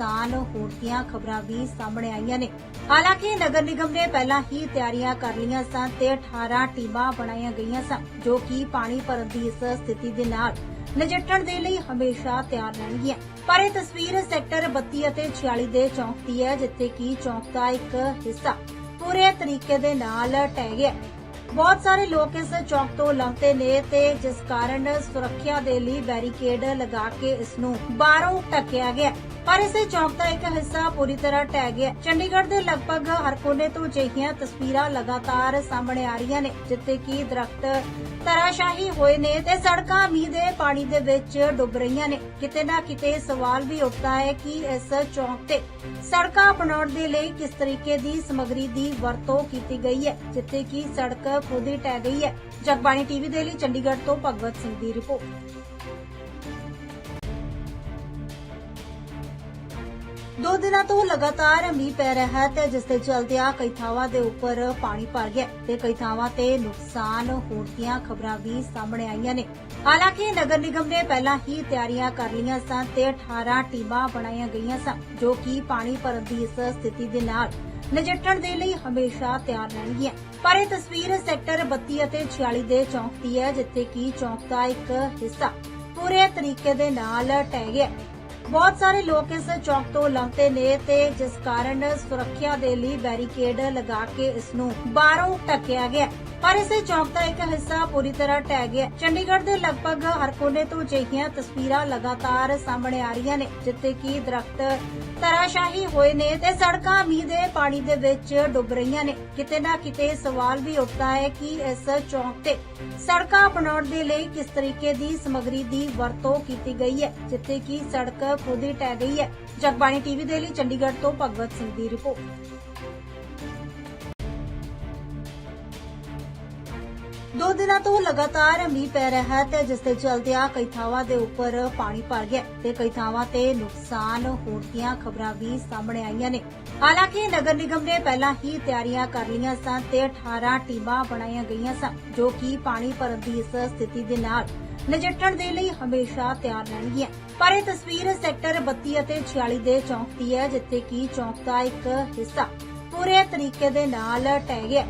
ਨੁਕਸਾਨ ਹੋਣ ਖਬਰਾਂ ਵੀ ਸਾਹਮਣੇ ਆਈਆਂ ਨੇ। ਹਾਲਾਂਕਿ ਨਗਰ ਨਿਗਮ ਨੇ ਪਹਿਲਾਂ ਹੀ ਤਿਆਰੀਆਂ ਕਰ ਲਈਆਂ ਸਨ ਤੇ 18 ਟੀਮਾਂ ਬਣਾਈਆਂ ਗਈਆਂ ਸਨ, ਜੋ ਕਿ ਪਾਣੀ ਭਰਨ ਦੀ ਇਸ ਸਥਿਤੀ ਦੇ ਨਾਲ ਨਜਿੱਠਣ ਦੇ ਲਈ ਹਮੇਸ਼ਾ ਤਿਆਰ ਰਹਿਣਗੀਆਂ। ਪਰ ਇਹ ਤਸਵੀਰ ਸੈਕਟਰ 32 ਅਤੇ 46 ਦੇ ਚੌਂਕ ਦੀ ਹੈ, ਜਿੱਥੇ ਕਿ ਚੌਂਕ ਦਾ ਇੱਕ ਹਿੱਸਾ ਪੂਰੇ ਤਰੀਕੇ ਦੇ ਨਾਲ ਟਹਿ ਗਿਆ ਬਹੁਤ ਸਾਰੇ ਲੋਕ ਇਸ ਚੌਕ ਤੋਂ ਲੰਘਦੇ ਨੇ ਤੇ ਜਿਸ ਕਾਰਨ ਸੁਰੱਖਿਆ ਦੇ ਲਈ ਬੈਰੀਕੇਡ ਲਗਾ ਕੇ ਇਸ ਨੂੰ ਬਾਹਰੋਂ ਢੱਕਿਆ ਗਿਆ। ਪਰ ਇਸੇ ਚੌਕ ਦਾ ਇੱਕ ਹਿੱਸਾ ਪੂਰੀ ਤਰ੍ਹਾਂ ਢਹਿ ਗਿਆ। ਚੰਡੀਗੜ੍ਹ ਦੇ ਲਗਭਗ ਹਰ ਕੋਨੇ ਤੋਂ ਅਜਿਹੀਆਂ ਤਸਵੀਰਾਂ ਲਗਾਤਾਰ ਸਾਹਮਣੇ ਆ ਰਹੀਆਂ ਨੇ, ਜਿੱਥੇ ਕਿ ਦਰਖਤ ਤਰਾਸ਼ਾਹੀ ਹੋਏ ਨੇ ਤੇ ਸੜਕਾਂ ਮੀਂਹ ਦੇ ਪਾਣੀ ਦੇ ਵਿੱਚ ਡੁੱਬ ਰਹੀਆਂ ਨੇ। ਕਿਤੇ ਨਾ ਕਿਤੇ ਸਵਾਲ ਵੀ ਉੱਠਦਾ ਹੈ ਕਿ ਇਸ ਚੌਕ ਤੇ ਸੜਕਾਂ ਬਣਾਉਣ ਦੇ ਲਈ ਕਿਸ ਤਰੀਕੇ ਦੀ ਸਮਗਰੀ ਦੀ ਵਰਤੋਂ ਕੀਤੀ ਗਈ ਹੈ, ਜਿੱਥੇ ਕਿ ਸੜਕ ਖੁਦ ਹੀ ਟਹਿ ਗਈ ਹੈ। ਜਗਬਾਣੀ ਟੀਵੀ ਦੇ ਲਈ ਚੰਡੀਗੜ੍ਹ ਤੋਂ ਭਗਵਤ ਸਿੰਘ ਦੀ ਰਿਪੋਰਟ। ਦੋ ਦਿਨਾਂ ਤੋਂ ਲਗਾਤਾਰ ਮੀਂਹ ਪੈ ਰਿਹਾ ਹੈ ਤੇ ਜਿਸ ਦੇ ਚਲਦਿਆਂ ਕਈ ਥਾਵਾਂ ਦੇ ਉੱਪਰ ਪਾਣੀ ਭਰ ਗਿਆ ਤੇ ਕਈ ਥਾਵਾਂ ਤੇ ਨੁਕਸਾਨ ਹੋਣ ਦੀਆਂ ਖਬਰਾਂ ਵੀ ਸਾਹਮਣੇ ਆਈਆਂ ਨੇ। ਹਾਲਾਂਕਿ ਨਗਰ ਨਿਗਮ ਨੇ ਪਹਿਲਾਂ ਹੀ ਤਿਆਰੀਆਂ ਕਰ ਲਈਆਂ ਸਨ ਤੇ 18 ਟੀਮਾਂ ਬਣਾਈਆਂ ਗਈਆਂ ਸਨ, ਜੋ ਕਿ ਪਾਣੀ ਭਰਨ ਦੀ ਇਸ ਸਥਿਤੀ ਦੇ ਨਾਲ ਨਜਿੱਠਣ ਦੇ ਲਈ ਹਮੇਸ਼ਾ ਤਿਆਰ ਰਹਿਣਗੀਆਂ। ਪਰ ਇਹ ਤਸਵੀਰ ਸੈਕਟਰ 32 ਅਤੇ 46 ਦੇ ਚੌਂਕ ਦੀ ਹੈ, ਜਿੱਥੇ ਕਿ ਚੌਂਕ ਦਾ ਇੱਕ ਹਿੱਸਾ ਪੂਰੇ ਤਰੀਕੇ ਦੇ ਨਾਲ ਟਹਿ ਗਿਆ ਬਹੁਤ ਸਾਰੇ ਲੋਕ ਇਸ ਚੌਕ ਤੋਂ ਲੰਘਦੇ ਨੇ ਤੇ ਜਿਸ ਕਾਰਨ ਸੁਰੱਖਿਆ ਦੇ ਲਈ ਬੈਰੀਕੇਡ ਲਗਾ ਕੇ ਇਸ ਨੂੰ ਬਾਹਰੋਂ ਢੱਕਿਆ ਗਿਆ। ਪਰ ਇਸ ਚੌਕ ਦਾ ਇੱਕ ਹਿੱਸਾ ਪੂਰੀ ਤਰ੍ਹਾਂ ਟਹਿ ਗਿਆ। ਚੰਡੀਗੜ੍ਹ ਦੇ ਲਗਭਗ ਹਰ ਕੋਨੇ ਤੋਂ ਅਜਿਹੀਆਂ ਤਸਵੀਰਾਂ ਲਗਾਤਾਰ ਸਾਹਮਣੇ ਆ ਰਹੀਆਂ ਨੇ, ਜਿੱਥੇ ਕਿ ਦਰਖਤ ਤਰਾਸ਼ਾਹੀ ਹੋਏ ਨੇ ਤੇ ਸੜਕਾਂ ਮੀਂਹ ਦੇ ਪਾਣੀ ਦੇ ਵਿੱਚ ਡੁੱਬ ਰਹੀਆਂ ਨੇ। ਕਿਤੇ ਨਾ ਕਿਤੇ ਸਵਾਲ ਵੀ ਉੱਠਦਾ ਹੈ ਕਿ ਇਸ ਚੌਕ ਤੇ ਸੜਕਾਂ ਬਣਾਉਣ ਦੇ ਲਈ ਕਿਸ ਤਰੀਕੇ ਦੀ ਸਮਗਰੀ ਦੀ ਵਰਤੋਂ ਕੀਤੀ ਗਈ ਹੈ, ਜਿੱਥੇ ਕਿ ਸੜਕ ਖੁਦ ਹੀ ਟਹਿ ਗਈ ਹੈ। ਜਗਬਾਣੀ ਟੀਵੀ ਦੇ ਲਈ ਚੰਡੀਗੜ੍ਹ ਤੋਂ ਭਗਵਤ ਸਿੰਘ ਦੀ ਰਿਪੋਰਟ। ਦੋ ਦਿਨਾਂ ਤੋਂ ਲਗਾਤਾਰ ਮੀਂਹ ਪੈ ਰਿਹਾ ਹੈ ਤੇ ਜਿਸ ਦੇ ਚਲਦਿਆਂ ਕਈ ਥਾਵਾਂ ਦੇ ਉੱਪਰ ਪਾਣੀ ਭਰ ਗਿਆ ਤੇ ਕਈ ਥਾਵਾਂ ਤੇ ਨੁਕਸਾਨ ਹੋਣ ਦੀਆਂ ਖਬਰਾਂ ਵੀ ਸਾਹਮਣੇ ਆਈਆਂ ਨੇ। ਹਾਲਾਂਕਿ ਨਗਰ ਨਿਗਮ ਨੇ ਪਹਿਲਾਂ ਹੀ ਤਿਆਰੀਆਂ ਕਰ ਲਈਆਂ ਸਨ ਤੇ 18 ਟੀਮਾਂ ਬਣਾਈਆਂ ਗਈਆਂ ਸਨ, ਜੋ ਕਿ ਪਾਣੀ ਭਰਨ ਦੀ ਇਸ ਸਥਿਤੀ ਦੇ ਨਾਲ ਨਜਿੱਠਣ ਦੇ ਲਈ ਹਮੇਸ਼ਾ ਤਿਆਰ ਰਹਿਣਗੀਆਂ। ਪਰ ਇਹ ਤਸਵੀਰ ਸੈਕਟਰ 32 ਅਤੇ 46 ਦੇ ਚੌਂਕ ਦੀ ਹੈ, ਜਿੱਥੇ ਕਿ ਚੌਂਕ ਦਾ ਇੱਕ ਹਿੱਸਾ ਪੂਰੇ ਤਰੀਕੇ ਦੇ ਨਾਲ ਟਹਿ ਗਿਆ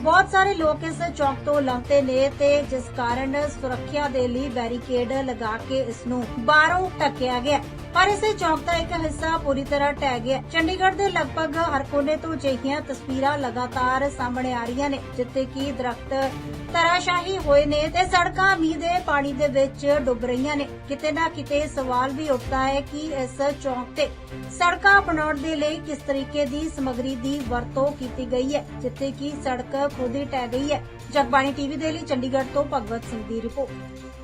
ਬਹੁਤ ਸਾਰੇ ਲੋਕ ਇਸ ਚੌਕ ਤੋਂ ਲੰਘਦੇ ਨੇ ਤੇ ਜਿਸ ਕਾਰਨ ਸੁਰੱਖਿਆ ਦੇ ਲਈ ਬੈਰੀਕੇਡ ਲਗਾ ਕੇ ਇਸ ਨੂੰ ਬਾਹਰੋਂ ਢੱਕਿਆ ਗਿਆ ਪਰ ਇਸੇ ਚੌਕ ਦਾ ਇੱਕ ਹਿੱਸਾ ਪੂਰੀ ਤਰ੍ਹਾਂ ਟਹਿ ਗਿਆ। ਚੰਡੀਗੜ੍ਹ ਦੇ ਲਗਭਗ ਹਰ ਕੋਨੇ ਤੋਂ ਅਜਿਹੀਆਂ ਤਸਵੀਰਾਂ ਲਗਾਤਾਰ ਸਾਹਮਣੇ ਆ ਰਹੀਆਂ ਨੇ, ਜਿੱਥੇ ਕਿ ਦਰਖਤ ਤਰਾਸ਼ਾਹੀ ਹੋਏ ਨੇ ਤੇ ਸੜਕਾਂ ਮੀਂਹ ਦੇ ਪਾਣੀ ਦੇ ਵਿੱਚ ਡੁੱਬ ਰਹੀਆਂ ਨੇ। ਕਿਤੇ ਨਾ ਕਿਤੇ ਸਵਾਲ ਵੀ ਉੱਠਦਾ ਹੈ ਕਿ ਇਸ ਚੌਕ ਤੇ ਸੜਕਾਂ ਬਣਾਉਣ ਦੇ ਲਈ ਕਿਸ ਤਰੀਕੇ ਦੀ ਸਮਗਰੀ ਦੀ ਵਰਤੋਂ ਕੀਤੀ ਗਈ ਹੈ, ਜਿੱਥੇ ਕਿ ਸੜਕ ਖੁਦ ਹੀ ਟਹਿ ਗਈ ਹੈ। ਜਗਬਾਣੀ ਟੀਵੀ ਦੇ ਲਈ ਚੰਡੀਗੜ੍ਹ ਤੋਂ ਭਗਵਤ ਸਿੰਘ ਦੀ ਰਿਪੋਰਟ।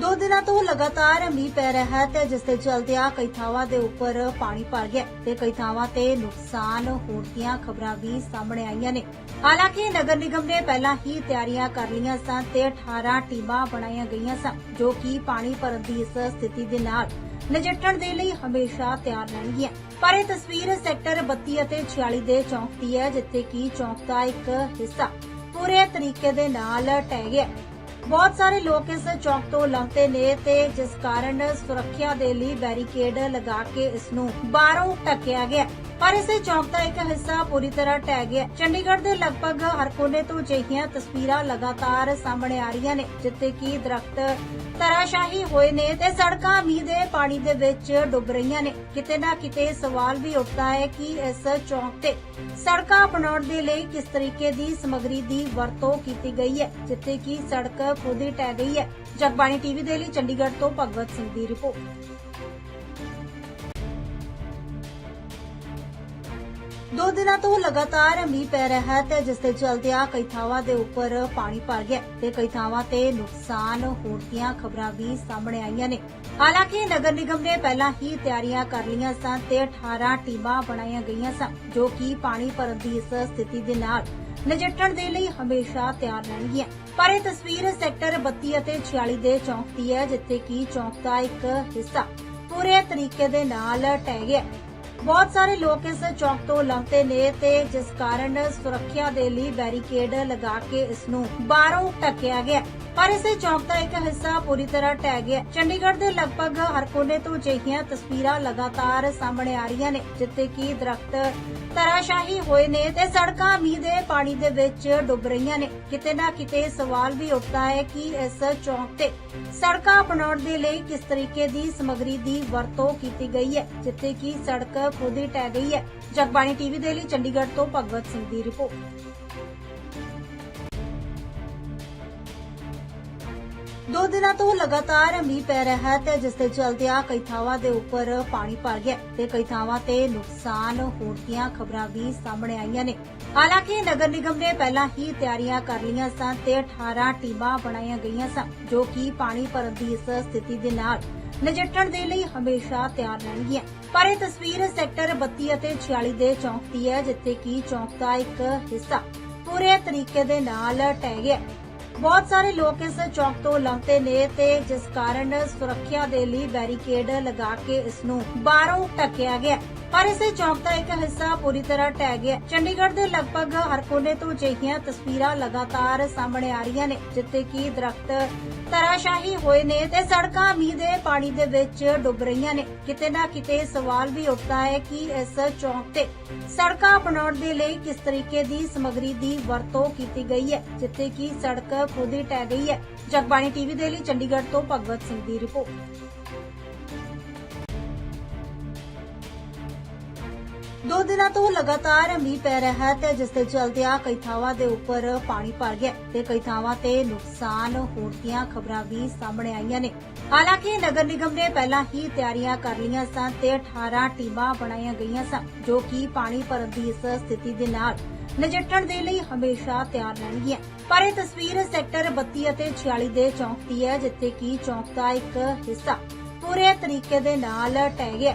ਦੋ ਦਿਨਾਂ ਤੋਂ ਲਗਾਤਾਰ ਮੀਂਹ ਪੈ ਰਿਹਾ ਹੈ ਤੇ ਜਿਸ ਦੇ ਚਲਦਿਆਂ ਕਈ ਥਾਵਾਂ ਦੇ ਉੱਪਰ ਪਾਣੀ ਭਰ ਗਿਆ ਤੇ ਕਈ ਥਾਵਾਂ ਤੇ ਨੁਕਸਾਨ ਹੋਣ ਦੀਆਂ ਖਬਰਾਂ ਵੀ ਸਾਹਮਣੇ ਆਈਆਂ ਨੇ। ਹਾਲਾਂਕਿ ਨਗਰ ਨਿਗਮ ਨੇ ਪਹਿਲਾਂ ਹੀ ਤਿਆਰੀਆਂ ਕਰ ਲਈਆਂ ਸਨ ਤੇ 18 ਟੀਮਾਂ ਬਣਾਈਆਂ ਗਈਆਂ ਸਨ, ਜੋ ਕਿ ਪਾਣੀ ਭਰਨ ਦੀ ਇਸ ਸਥਿਤੀ ਦੇ ਨਾਲ ਨਜਿੱਠਣ ਦੇ ਲਈ ਹਮੇਸ਼ਾ ਤਿਆਰ ਰਹਿਣਗੀਆਂ ਪਰ ਇਹ ਤਸਵੀਰ ਸੈਕਟਰ 32 ਅਤੇ 46 ਦੇ ਚੌਂਕ ਦੀ ਹੈ, ਜਿੱਥੇ ਕਿ ਚੌਂਕ ਦਾ ਇੱਕ ਹਿੱਸਾ ਪੂਰੇ ਤਰੀਕੇ ਦੇ ਨਾਲ ਟਹਿ ਗਿਆ ਬਹੁਤ ਸਾਰੇ ਲੋਕ ਇਸ ਚੌਕ ਤੋਂ ਲੰਘਦੇ ਨੇ ਤੇ ਜਿਸ ਕਾਰਨ ਸੁਰੱਖਿਆ ਦੇ ਲਈ ਬੈਰੀਕੇਡ ਲਗਾ ਕੇ ਇਸ ਨੂੰ ਬਾਹਰੋਂ ਢੱਕਿਆ ਗਿਆ। ਪਰ ਇਸੇ ਚੌਕ ਦਾ ਇੱਕ ਹਿੱਸਾ ਪੂਰੀ ਤਰ੍ਹਾਂ ਟਹਿ ਗਿਆ। ਚੰਡੀਗੜ੍ਹ ਦੇ ਲਗਭਗ ਹਰ ਕੋਨੇ ਤੋਂ ਅਜਿਹੀਆਂ ਤਸਵੀਰਾਂ ਲਗਾਤਾਰ ਸਾਹਮਣੇ ਆ ਰਹੀਆਂ ਨੇ, ਜਿੱਥੇ ਕਿ ਦਰਖਤ ਤਰਾਸ਼ਾਹੀ ਹੋਏ ਨੇ ਤੇ ਸੜਕਾਂ ਮੀਂਹ ਦੇ ਪਾਣੀ ਦੇ ਵਿੱਚ ਡੁੱਬ ਰਹੀਆਂ ਨੇ। ਕਿਤੇ ਨਾ ਕਿਤੇ ਸਵਾਲ ਵੀ ਉੱਠਦਾ ਹੈ ਕਿ ਇਸ ਚੌਕ ਤੇ ਸੜਕਾਂ ਬਣਾਉਣ ਦੇ ਲਈ ਕਿਸ ਤਰੀਕੇ ਦੀ ਸਮਗਰੀ ਦੀ ਵਰਤੋਂ ਕੀਤੀ ਗਈ ਹੈ, ਜਿੱਥੇ ਕਿ ਸੜਕ ਖੁਦ ਹੀ ਟਹਿ ਗਈ ਹੈ। ਜਗਬਾਣੀ ਟੀਵੀ ਦੇ ਲਈ ਚੰਡੀਗੜ੍ਹ ਤੋਂ ਭਗਵਤ ਸਿੰਘ ਦੀ ਰਿਪੋਰਟ। ਦੋ ਦਿਨਾਂ ਤੋਂ ਲਗਾਤਾਰ ਮੀਂਹ ਪੈ ਰਿਹਾ ਹੈ ਤੇ ਜਿਸ ਦੇ ਚਲਦਿਆਂ ਕਈ ਥਾਵਾਂ ਦੇ ਉੱਪਰ ਪਾਣੀ ਭਰ ਗਿਆ ਤੇ ਕਈ ਥਾਵਾਂ ਤੇ ਨੁਕਸਾਨ ਹੋਣ ਦੀਆਂ ਖਬਰਾਂ ਵੀ ਸਾਹਮਣੇ ਆਈਆਂ ਨੇ। ਹਾਲਾਂਕਿ ਨਗਰ ਨਿਗਮ ਨੇ ਪਹਿਲਾਂ ਹੀ ਤਿਆਰੀਆਂ ਕਰ ਲਈਆਂ ਸਨ ਤੇ 18 ਟੀਮਾਂ ਬਣਾਈਆਂ ਗਈਆਂ ਸਨ, ਜੋ ਕਿ ਪਾਣੀ ਭਰਨ ਦੀ ਇਸ ਸਥਿਤੀ ਦੇ ਨਾਲ ਨਜਿੱਠਣ ਦੇ ਲਈ ਹਮੇਸ਼ਾ ਤਿਆਰ ਰਹਿਣਗੀਆਂ। ਪਰ ਇਹ ਤਸਵੀਰ ਸੈਕਟਰ 32 ਅਤੇ 46 ਦੇ ਚੌਂਕ ਦੀ ਹੈ, ਜਿੱਥੇ ਕਿ ਚੌਂਕ ਦਾ ਇੱਕ ਹਿੱਸਾ ਪੂਰੇ ਤਰੀਕੇ ਦੇ ਨਾਲ ਟਹਿ ਗਿਆ ਬਹੁਤ ਸਾਰੇ ਲੋਕ ਇਸ ਚੌਕ ਤੋਂ ਲੰਘਦੇ ਨੇ ਤੇ ਜਿਸ ਕਾਰਨ ਸੁਰੱਖਿਆ ਦੇ ਲਈ ਬੈਰੀਕੇਡ ਲਗਾ ਕੇ ਇਸ ਨੂੰ ਬਾਹਰੋਂ ਢੱਕਿਆ ਗਿਆ ਪਰ ਇਸੇ ਚੌਕ ਦਾ ਇੱਕ ਹਿੱਸਾ ਪੂਰੀ ਤਰ੍ਹਾਂ ਢਹਿ ਗਿਆ ਚੰਡੀਗੜ੍ਹ ਦੇ ਲਗਭਗ ਹਰ ਕੋਨੇ ਤੋਂ ਅਜਿਹੀਆਂ ਤਸਵੀਰਾਂ ਲਗਾਤਾਰ ਸਾਹਮਣੇ ਆ ਰਹੀਆਂ ਨੇ, ਜਿੱਥੇ ਕਿ ਦਰਖਤ ਤਰਾਸ਼ਾਹੀ ਹੋਏ ਨੇ ਤੇ ਸੜਕਾਂ ਮੀਂਹ ਦੇ ਪਾਣੀ ਦੇ ਵਿੱਚ ਡੁੱਬ ਰਹੀਆਂ ਨੇ। ਕਿਤੇ ਨਾ ਕਿਤੇ ਸਵਾਲ ਵੀ ਉੱਠਦਾ ਹੈ ਕਿ ਇਸ ਚੌਕ ਤੇ ਸੜਕਾਂ ਬਣਾਉਣ ਦੇ ਲਈ ਕਿਸ ਤਰੀਕੇ ਦੀ ਸਮਗਰੀ ਦੀ ਵਰਤੋਂ ਕੀਤੀ ਗਈ ਹੈ, ਜਿੱਥੇ ਕਿ ਸੜਕ ਖੁਦ ਹੀ ਟਹਿ ਗਈ ਹੈ। ਜਗਬਾਣੀ ਟੀਵੀ ਦੇ ਲਈ ਚੰਡੀਗੜ੍ਹ ਤੋਂ ਭਗਵਤ ਸਿੰਘ ਦੀ ਰਿਪੋਰਟ। ਦੋ ਦਿਨਾਂ ਤੋਂ ਲਗਾਤਾਰ ਮੀਂਹ ਪੈ ਰਿਹਾ ਹੈ ਤੇ ਜਿਸ ਦੇ ਚਲਦਿਆਂ ਕਈ ਥਾਵਾਂ ਦੇ ਉੱਪਰ ਪਾਣੀ ਭਰ ਗਿਆ ਤੇ ਕਈ ਥਾਵਾਂ ਤੇ ਨੁਕਸਾਨ ਹੋਣ ਦੀਆਂ ਖਬਰਾਂ ਵੀ ਸਾਹਮਣੇ ਆਈਆਂ ਨੇ। ਹਾਲਾਂਕਿ ਨਗਰ ਨਿਗਮ ਨੇ ਪਹਿਲਾਂ ਹੀ ਤਿਆਰੀਆਂ ਕਰ ਲਈਆਂ ਸਨ ਤੇ 18 ਟੀਮਾਂ ਬਣਾਈਆਂ ਗਈਆਂ ਸਨ, ਜੋ ਕਿ ਪਾਣੀ ਭਰਨ ਦੀ ਇਸ ਸਥਿਤੀ ਦੇ ਨਾਲ ਨਜਿੱਠਣ ਦੇ ਲਈ ਹਮੇਸ਼ਾ ਤਿਆਰ ਰਹਿਣਗੀਆਂ। ਪਰ ਇਹ ਤਸਵੀਰ ਸੈਕਟਰ 32 ਅਤੇ 46 ਦੇ ਚੌਂਕ ਦੀ ਹੈ, ਜਿੱਥੇ ਕਿ ਚੌਂਕ ਦਾ ਇੱਕ ਹਿੱਸਾ ਪੂਰੇ ਤਰੀਕੇ ਦੇ ਨਾਲ ਟਹਿ ਗਿਆ ਬਹੁਤ ਸਾਰੇ ਲੋਕ ਇਸ ਚੌਕ ਤੋਂ ਲੰਘਦੇ ਨੇ ਤੇ ਜਿਸ ਕਾਰਨ ਸੁਰੱਖਿਆ ਦੇ ਲਈ ਬੈਰੀਕੇਡ ਲਗਾ ਕੇ ਇਸ ਨੂੰ ਬਾਹਰੋਂ ਢੱਕਿਆ ਗਿਆ। ਪਰ ਇਸੇ ਚੌਕ ਦਾ ਇੱਕ ਹਿੱਸਾ ਪੂਰੀ ਤਰ੍ਹਾਂ ਢਹਿ ਗਿਆ। ਚੰਡੀਗੜ੍ਹ ਦੇ ਲਗਭਗ ਹਰ ਕੋਨੇ ਤੋਂ ਅਜਿਹੀਆਂ ਤਸਵੀਰਾਂ ਲਗਾਤਾਰ ਸਾਹਮਣੇ ਆ ਰਹੀਆਂ ਨੇ, ਜਿੱਥੇ ਕਿ ਦਰਖਤ ਤਰਾਸ਼ਾਹੀ ਹੋਏ ਨੇ ਤੇ ਸੜਕਾਂ ਮੀਂਹ ਦੇ ਪਾਣੀ ਦੇ ਵਿੱਚ ਡੁੱਬ ਰਹੀਆਂ ਨੇ। ਕਿਤੇ ਨਾ ਕਿਤੇ ਸਵਾਲ ਵੀ ਉੱਠਦਾ ਹੈ ਕਿ ਇਸ ਚੌਕ ਤੇ ਸੜਕਾਂ ਬਣਾਉਣ ਦੇ ਲਈ ਕਿਸ ਤਰੀਕੇ ਦੀ ਸਮੱਗਰੀ ਦੀ ਵਰਤੋਂ ਕੀਤੀ ਗਈ ਹੈ, ਜਿੱਥੇ ਕਿ ਸੜਕ ਖੁਦ ਹੀ ਟਹਿ ਗਈ ਹੈ। ਜਗਬਾਣੀ ਟੀਵੀ ਦੇ ਲਈ ਚੰਡੀਗੜ੍ਹ ਤੋਂ ਭਗਵਤ ਸਿੰਘ ਦੀ ਰਿਪੋਰਟ। ਦੋ ਦਿਨਾਂ ਤੋਂ ਲਗਾਤਾਰ ਮੀਂਹ ਪੈ ਰਿਹਾ ਹੈ ਤੇ ਜਿਸ ਦੇ ਚਲਦਿਆਂ ਕਈ ਥਾਵਾਂ ਦੇ ਉੱਪਰ ਪਾਣੀ ਭਰ ਗਿਆ ਤੇ ਕਈ ਥਾਵਾਂ ਤੇ ਨੁਕਸਾਨ ਹੋਣ ਦੀਆਂ ਖਬਰਾਂ ਵੀ ਸਾਹਮਣੇ ਆਈਆਂ ਨੇ। ਹਾਲਾਂਕਿ ਨਗਰ ਨਿਗਮ ਨੇ ਪਹਿਲਾਂ ਹੀ ਤਿਆਰੀਆਂ ਕਰ ਲਈਆਂ ਸਨ ਤੇ 18 ਟੀਮਾਂ ਬਣਾਈਆਂ ਗਈਆਂ ਸਨ, ਜੋ ਕਿ ਪਾਣੀ ਭਰਨ ਦੀ ਇਸ ਸਥਿਤੀ ਦੇ ਨਾਲ ਨਜਿੱਠਣ ਦੇ ਲਈ ਹਮੇਸ਼ਾ ਤਿਆਰ ਰਹਿਣਗੀਆਂ। ਪਰ ਇਹ ਤਸਵੀਰ ਸੈਕਟਰ 32 ਅਤੇ 46 ਦੇ ਚੌਂਕ ਦੀ ਹੈ, ਜਿੱਥੇ ਕੀ ਚੌਂਕ ਦਾ ਇੱਕ ਹਿੱਸਾ ਪੂਰੇ ਤਰੀਕੇ ਦੇ ਨਾਲ ਟਹਿ ਗਿਆ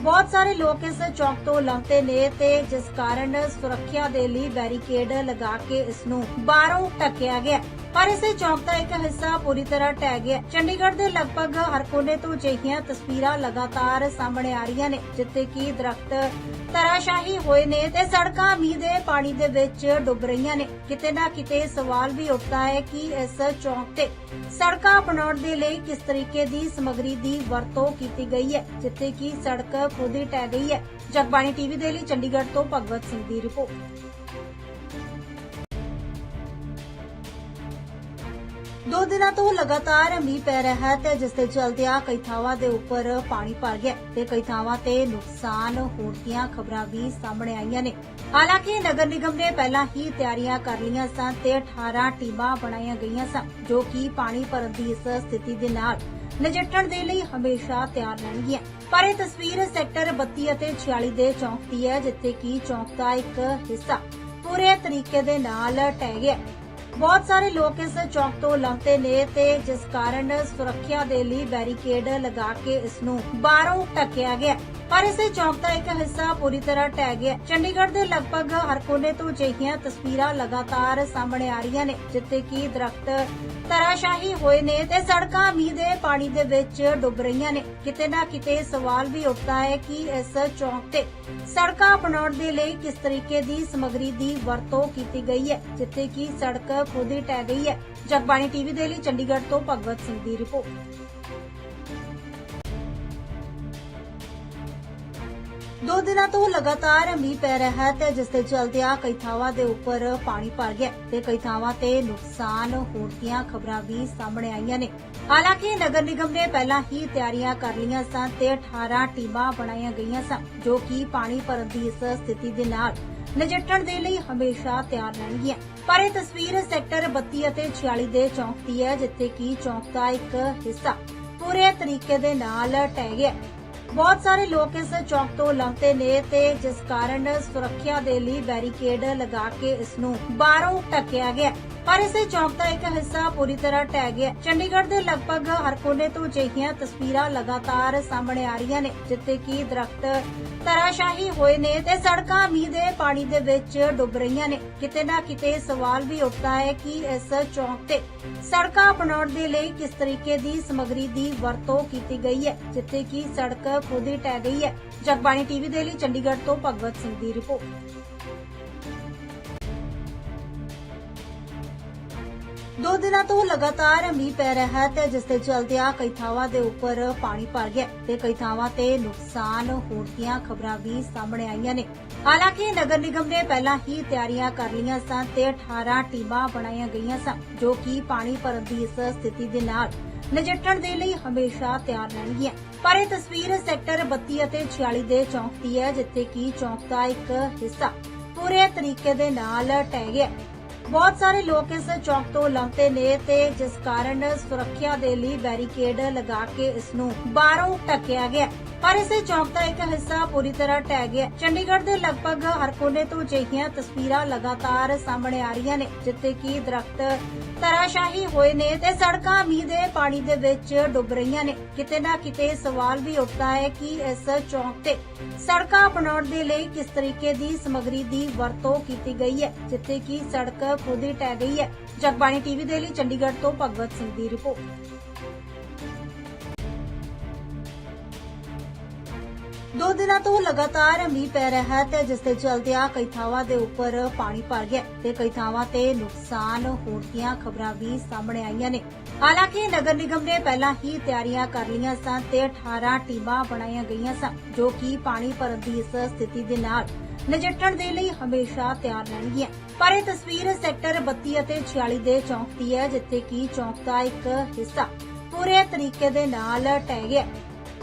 ਬਹੁਤ ਸਾਰੇ ਲੋਕ ਇਸ ਚੌਕ ਤੋਂ ਲੰਘਦੇ ਨੇ ਤੇ ਜਿਸ ਕਾਰਨ ਸੁਰੱਖਿਆ ਦੇ ਲਈ ਬੈਰੀਕੇਡ ਲਗਾ ਕੇ ਇਸ ਨੂੰ ਬਾਹਰੋਂ ਢੱਕਿਆ ਗਿਆ ਪਰ ਇਸੇ ਚੌਕ ਦਾ ਇੱਕ ਹਿੱਸਾ ਪੂਰੀ ਤਰ੍ਹਾਂ ਟਹਿ ਗਿਆ। ਚੰਡੀਗੜ੍ਹ ਦੇ ਲਗਭਗ ਹਰ ਕੋਨੇ ਤੋਂ ਅਜਿਹੀਆਂ ਤਸਵੀਰਾਂ ਲਗਾਤਾਰ ਸਾਹਮਣੇ ਆ ਰਹੀਆਂ ਨੇ, ਜਿੱਥੇ ਕਿ ਦਰਖਤ ਤਰਾਸ਼ਾਹੀ ਹੋਏ ਨੇ ਤੇ ਸੜਕਾਂ ਮੀਂਹ ਦੇ ਪਾਣੀ ਦੇ ਵਿੱਚ ਡੁੱਬ ਰਹੀਆਂ ਨੇ। ਕਿਤੇ ਨਾ ਕਿਤੇ ਸਵਾਲ ਵੀ ਉੱਠਦਾ ਹੈ ਕਿ ਇਸ ਚੌਕ ਤੇ ਸੜਕਾਂ ਬਣਾਉਣ ਦੇ ਲਈ ਕਿਸ ਤਰੀਕੇ ਦੀ ਸਮਗਰੀ ਦੀ ਵਰਤੋਂ ਕੀਤੀ ਗਈ ਹੈ, ਜਿੱਥੇ ਕਿ ਸੜਕ ਖੁਦ ਹੀ ਟਹਿ ਗਈ ਹੈ। ਜਗਬਾਣੀ ਟੀਵੀ ਦੇ ਲਈ ਚੰਡੀਗੜ੍ਹ ਤੋਂ ਭਗਵਤ ਸਿੰਘ ਦੀ ਰਿਪੋਰਟ। ਦੋ ਦਿਨਾਂ ਤੋਂ ਲਗਾਤਾਰ ਮੀਂਹ ਪੈ ਰਿਹਾ ਹੈ ਤੇ ਜਿਸ ਦੇ ਚਲਦਿਆਂ ਕਈ ਥਾਵਾਂ ਦੇ ਉੱਪਰ ਪਾਣੀ ਭਰ ਗਿਆ ਤੇ ਕਈ ਥਾਵਾਂ ਤੇ ਨੁਕਸਾਨ ਹੋਣ ਦੀਆਂ ਖਬਰਾਂ ਵੀ ਸਾਹਮਣੇ ਆਈਆਂ ਨੇ। ਹਾਲਾਂਕਿ ਨਗਰ ਨਿਗਮ ਨੇ ਪਹਿਲਾਂ ਹੀ ਤਿਆਰੀਆਂ ਕਰ ਲਈਆਂ ਸਨ ਤੇ 18 ਟੀਮਾਂ ਬਣਾਈਆਂ ਗਈਆਂ ਸਨ, ਜੋ ਕਿ ਪਾਣੀ ਭਰਨ ਦੀ ਇਸ ਸਥਿਤੀ ਦੇ ਨਾਲ ਨਜਿੱਠਣ ਦੇ ਲਈ ਹਮੇਸ਼ਾ ਤਿਆਰ ਰਹਿਣਗੀਆਂ। ਪਰ ਇਹ ਤਸਵੀਰ ਸੈਕਟਰ 32 ਅਤੇ 46 ਦੇ ਚੌਂਕ ਦੀ ਹੈ, ਜਿੱਥੇ ਕਿ ਚੌਂਕ ਦਾ ਇੱਕ ਹਿੱਸਾ ਪੂਰੇ ਤਰੀਕੇ ਦੇ ਨਾਲ ਟਹਿ ਗਿਆ ਬਹੁਤ ਸਾਰੇ ਲੋਕ ਇਸ ਚੌਕ ਤੋਂ ਲੰਘਦੇ ਨੇ ਤੇ ਜਿਸ ਕਾਰਨ ਸੁਰੱਖਿਆ ਦੇ ਲਈ ਬੈਰੀਕੇਡ ਲਗਾ ਕੇ ਇਸ ਨੂੰ ਬਾਹਰੋਂ ਢੱਕਿਆ ਗਿਆ। ਪਰ ਇਸੇ ਚੌਕ ਦਾ ਇੱਕ ਹਿੱਸਾ ਪੂਰੀ ਤਰ੍ਹਾਂ ਟਹਿ ਗਿਆ। ਚੰਡੀਗੜ੍ਹ ਦੇ ਲਗਭਗ ਹਰ ਕੋਨੇ ਤੋਂ ਅਜਿਹੀਆਂ ਤਸਵੀਰਾਂ ਲਗਾਤਾਰ ਸਾਹਮਣੇ ਆ ਰਹੀਆਂ ਨੇ, ਜਿੱਥੇ ਕਿ ਦਰਖਤ ਤਰਾਸ਼ਾਹੀ ਹੋਏ ਨੇ ਤੇ ਸੜਕਾਂ ਮੀਂਹ ਦੇ ਪਾਣੀ ਦੇ ਵਿੱਚ ਡੁੱਬ ਰਹੀਆਂ ਨੇ। ਕਿਤੇ ਨਾ ਕਿਤੇ ਸਵਾਲ ਵੀ ਉੱਠਦਾ ਹੈ ਕਿ ਇਸ ਚੌਕ ਤੇ ਸੜਕਾਂ ਬਣਾਉਣ ਦੇ ਲਈ ਕਿਸ ਤਰੀਕੇ ਦੀ ਸਮਗਰੀ ਦੀ ਵਰਤੋਂ ਕੀਤੀ ਗਈ ਹੈ, ਜਿੱਥੇ ਕਿ ਸੜਕ ਖੁਦ ਹੀ ਟਹਿ ਗਈ ਹੈ। ਜਗਬਾਣੀ ਟੀਵੀ ਦੇ ਲਈ ਚੰਡੀਗੜ੍ਹ ਤੋਂ ਭਗਵਤ ਸਿੰਘ ਦੀ ਰਿਪੋਰਟ। ਦੋ ਦਿਨਾਂ ਤੋਂ ਲਗਾਤਾਰ ਮੀਂਹ ਪੈ ਰਿਹਾ ਹੈ ਤੇ ਜਿਸ ਦੇ ਚਲਦਿਆਂ ਕਈ ਥਾਵਾਂ ਦੇ ਉੱਪਰ ਪਾਣੀ ਭਰ ਗਿਆ ਤੇ ਕਈ ਥਾਵਾਂ ਤੇ ਨੁਕਸਾਨ ਹੋਣ ਦੀਆਂ ਖਬਰਾਂ ਵੀ ਸਾਹਮਣੇ ਆਈਆਂ ਨੇ। ਹਾਲਾਂਕਿ ਨਗਰ ਨਿਗਮ ਨੇ ਪਹਿਲਾਂ ਹੀ ਤਿਆਰੀਆਂ ਕਰ ਲਈਆਂ ਸਨ ਤੇ 18 ਟੀਮਾਂ ਬਣਾਈਆਂ ਗਈਆਂ ਸਨ, ਜੋ ਕਿ ਪਾਣੀ ਭਰਨ ਦੀ ਇਸ ਸਥਿਤੀ ਦੇ ਨਾਲ ਨਜਿੱਠਣ ਦੇ ਲਈ ਹਮੇਸ਼ਾ ਤਿਆਰ ਰਹਿਣਗੀਆਂ। ਪਰ ਇਹ ਤਸਵੀਰ ਸੈਕਟਰ 32 ਅਤੇ 46 ਦੇ ਚੌਂਕ ਦੀ ਹੈ, ਜਿੱਥੇ ਕੀ ਚੌਂਕ ਦਾ ਇੱਕ ਹਿੱਸਾ ਪੂਰੇ ਤਰੀਕੇ ਦੇ ਨਾਲ ਟਹਿ ਗਿਆ ਬਹੁਤ ਸਾਰੇ ਲੋਕ ਇਸ ਚੌਕ ਤੋਂ ਲੰਘਦੇ ਨੇ ਤੇ ਜਿਸ ਕਾਰਨ ਸੁਰੱਖਿਆ ਦੇ ਲਈ ਬੈਰੀਕੇਡ ਲਗਾ ਕੇ ਇਸ ਨੂੰ ਬਾਹਰੋਂ ਢੱਕਿਆ ਗਿਆ ਪਰ ਇਸੇ ਚੌਕ ਦਾ ਇੱਕ ਹਿੱਸਾ ਪੂਰੀ ਤਰ੍ਹਾਂ ਟਹਿ ਗਿਆ ਚੰਡੀਗੜ੍ਹ ਦੇ ਲਗਭਗ ਹਰ ਕੋਨੇ ਤੋਂ ਅਜਿਹੀਆਂ ਤਸਵੀਰਾਂ ਲਗਾਤਾਰ ਸਾਹਮਣੇ ਆ ਰਹੀਆਂ ਨੇ, ਜਿੱਥੇ ਕਿ ਦਰਖਤ ਤਰਾਸ਼ਾਹੀ ਹੋਏ ਨੇ ਤੇ ਸੜਕਾਂ ਮੀਂਹ ਦੇ ਪਾਣੀ ਦੇ ਵਿੱਚ ਡੁੱਬ ਰਹੀਆਂ ਨੇ। ਕਿਤੇ ਨਾ ਕਿਤੇ ਸਵਾਲ ਵੀ ਉੱਠਦਾ ਹੈ ਕਿ ਇਸ ਚੌਕ ਤੇ ਸੜਕਾਂ ਬਣਾਉਣ ਦੇ ਲਈ ਕਿਸ ਤਰੀਕੇ ਦੀ ਸਮੱਗਰੀ ਦੀ ਵਰਤੋਂ ਕੀਤੀ ਗਈ ਹੈ, ਜਿੱਥੇ ਕਿ ਸੜਕ ਖੁਦ ਹੀ ਟਹਿ ਗਈ ਹੈ। ਜਗਬਾਣੀ ਟੀਵੀ ਦੇ ਲਈ ਚੰਡੀਗੜ੍ਹ ਤੋਂ ਭਗਵਤ ਸਿੰਘ ਦੀ ਰਿਪੋਰਟ। ਦੋ ਦਿਨਾਂ ਤੋਂ ਲਗਾਤਾਰ ਮੀਂਹ ਪੈ ਰਿਹਾ ਹੈ ਤੇ ਜਿਸ ਦੇ ਚਲਦਿਆਂ ਕਈ ਥਾਵਾਂ ਦੇ ਉੱਪਰ ਪਾਣੀ ਭਰ ਗਿਆ ਤੇ ਕਈ ਥਾਵਾਂ ਤੇ ਨੁਕਸਾਨ ਹੋਣ ਦੀਆਂ ਖਬਰਾਂ ਵੀ ਸਾਹਮਣੇ ਆਈਆਂ ਨੇ। ਹਾਲਾਂਕਿ ਨਗਰ ਨਿਗਮ ਨੇ ਪਹਿਲਾਂ ਹੀ ਤਿਆਰੀਆਂ ਕਰ ਲਈਆਂ ਸਨ ਤੇ 18 ਟੀਮਾਂ ਬਣਾਈਆਂ ਗਈਆਂ ਸਨ, ਜੋ ਕਿ ਪਾਣੀ ਭਰਨ ਦੀ ਇਸ ਸਥਿਤੀ ਦੇ ਨਾਲ ਨਜਿੱਠਣ ਦੇ ਲਈ ਹਮੇਸ਼ਾ ਤਿਆਰ ਰਹਿਣਗੀਆਂ ਪਰ ਇਹ ਤਸਵੀਰ ਸੈਕਟਰ 32 ਅਤੇ 46 ਦੇ ਚੌਂਕ ਦੀ ਹੈ, ਜਿੱਥੇ ਕਿ ਚੌਂਕ ਦਾ ਇੱਕ ਹਿੱਸਾ ਪੂਰੇ ਤਰੀਕੇ ਦੇ ਨਾਲ ਟਹਿ ਗਿਆ ਬਹੁਤ ਸਾਰੇ ਲੋਕ ਇਸ ਚੌਕ ਤੋਂ ਲੰਘਦੇ ਨੇ ਤੇ ਜਿਸ ਕਾਰਨ ਸੁਰੱਖਿਆ ਦੇ ਲਈ ਬੈਰੀਕੇਡ ਲਗਾ ਕੇ ਇਸ ਨੂੰ ਬਾਹਰੋਂ ਢੱਕਿਆ ਗਿਆ। ਪਰ ਇਸੇ ਚੌਕ ਦਾ ਇੱਕ ਹਿੱਸਾ ਪੂਰੀ ਤਰ੍ਹਾਂ ਟਹਿ ਗਿਆ। ਚੰਡੀਗੜ੍ਹ ਦੇ ਲਗਭਗ ਹਰ ਕੋਨੇ ਤੋਂ ਅਜਿਹੀਆਂ ਤਸਵੀਰਾਂ ਲਗਾਤਾਰ ਸਾਹਮਣੇ ਆ ਰਹੀਆਂ ਨੇ, ਜਿੱਥੇ ਕਿ ਦਰਖਤ ਤਰਾਸ਼ਾਹੀ ਹੋਏ ਨੇ ਤੇ ਸੜਕਾਂ ਮੀਂਹ ਦੇ ਪਾਣੀ ਦੇ ਵਿੱਚ ਡੁੱਬ ਰਹੀਆਂ ਨੇ। ਕਿਤੇ ਨਾ ਕਿਤੇ ਸਵਾਲ ਵੀ ਉੱਠਦਾ ਹੈ ਕਿ ਇਸ ਚੌਕ ਤੇ ਸੜਕਾਂ ਬਣਾਉਣ ਦੇ ਲਈ ਕਿਸ ਤਰੀਕੇ ਦੀ ਸਮਗਰੀ ਦੀ ਵਰਤੋਂ ਕੀਤੀ ਗਈ ਹੈ, ਜਿੱਥੇ ਕਿ ਸੜਕ ਖੁਦ ਹੀ ਟਹਿ ਗਈ ਹੈ। ਜਗਬਾਣੀ ਟੀਵੀ ਦੇ ਲਈ ਚੰਡੀਗੜ੍ਹ ਤੋਂ ਭਗਵਤ ਸਿੰਘ ਦੀ ਰਿਪੋਰਟ। ਦੋ ਦਿਨਾਂ ਤੋਂ ਲਗਾਤਾਰ ਮੀਂਹ ਪੈ ਰਿਹਾ ਹੈ ਤੇ ਜਿਸ ਦੇ ਚਲਦਿਆਂ ਕਈ ਥਾਵਾਂ ਦੇ ਉੱਪਰ ਪਾਣੀ ਭਰ ਗਿਆ ਤੇ ਕਈ ਥਾਵਾਂ ਤੇ ਨੁਕਸਾਨ ਹੋਣ ਦੀਆਂ ਖਬਰਾਂ ਵੀ ਸਾਹਮਣੇ ਆਈਆਂ ਨੇ। ਹਾਲਾਂਕਿ ਨਗਰ ਨਿਗਮ ਨੇ ਪਹਿਲਾਂ ਹੀ ਤਿਆਰੀਆਂ ਕਰ ਲਈਆਂ ਸਨ ਤੇ 18 ਟੀਮਾਂ ਬਣਾਈਆਂ ਗਈਆਂ ਸਨ, ਜੋ ਕਿ ਪਾਣੀ ਭਰਨ ਦੀ ਇਸ ਸਥਿਤੀ ਦੇ ਨਾਲ ਨਜਿੱਠਣ ਦੇ ਲਈ ਹਮੇਸ਼ਾ ਤਿਆਰ ਰਹਿਣਗੀਆਂ। ਪਰ ਇਹ ਤਸਵੀਰ ਸੈਕਟਰ 32 ਅਤੇ 46 ਦੇ ਚੌਂਕ ਦੀ ਹੈ, ਜਿੱਥੇ ਕਿ ਚੌਂਕ ਦਾ ਇੱਕ ਹਿੱਸਾ ਪੂਰੇ ਤਰੀਕੇ ਦੇ ਨਾਲ ਢਹਿ ਗਿਆ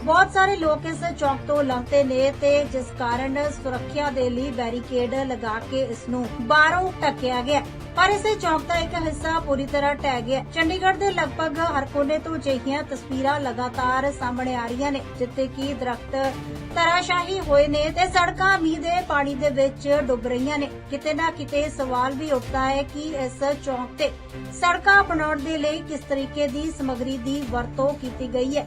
ਬਹੁਤ ਸਾਰੇ ਲੋਕ ਇਸ ਚੌਕ ਤੋਂ ਲੰਘਦੇ ਨੇ ਤੇ ਜਿਸ ਕਾਰਨ ਸੁਰੱਖਿਆ ਦੇ ਲਈ ਬੈਰੀਕੇਡ ਲਗਾ ਕੇ ਇਸ ਨੂੰ ਬਾਹਰੋਂ ਢੱਕਿਆ ਗਿਆ। ਪਰ ਇਸੇ ਚੌਕ ਦਾ ਇੱਕ ਹਿੱਸਾ ਪੂਰੀ ਤਰ੍ਹਾਂ ਟਹਿ ਗਿਆ। ਚੰਡੀਗੜ੍ਹ ਦੇ ਲਗਭਗ ਹਰ ਕੋਨੇ ਤੋਂ ਅਜਿਹੀਆਂ ਤਸਵੀਰਾਂ ਲਗਾਤਾਰ ਸਾਹਮਣੇ ਆ ਰਹੀਆਂ ਨੇ, ਜਿੱਥੇ ਕਿ ਦਰਖਤ ਤਰਾਸ਼ਾਹੀ ਹੋਏ ਨੇ ਤੇ ਸੜਕਾਂ ਮੀਂਹ ਦੇ ਪਾਣੀ ਦੇ ਵਿੱਚ ਡੁੱਬ ਰਹੀਆਂ ਨੇ। ਕਿਤੇ ਨਾ ਕਿਤੇ ਸਵਾਲ ਵੀ ਉੱਠਦਾ ਹੈ ਕਿ ਇਸ ਚੌਕ ਤੇ ਸੜਕਾਂ ਬਣਾਉਣ ਦੇ ਲਈ ਕਿਸ ਤਰੀਕੇ ਦੀ ਸਮੱਗਰੀ ਦੀ ਵਰਤੋਂ ਕੀਤੀ ਗਈ ਹੈ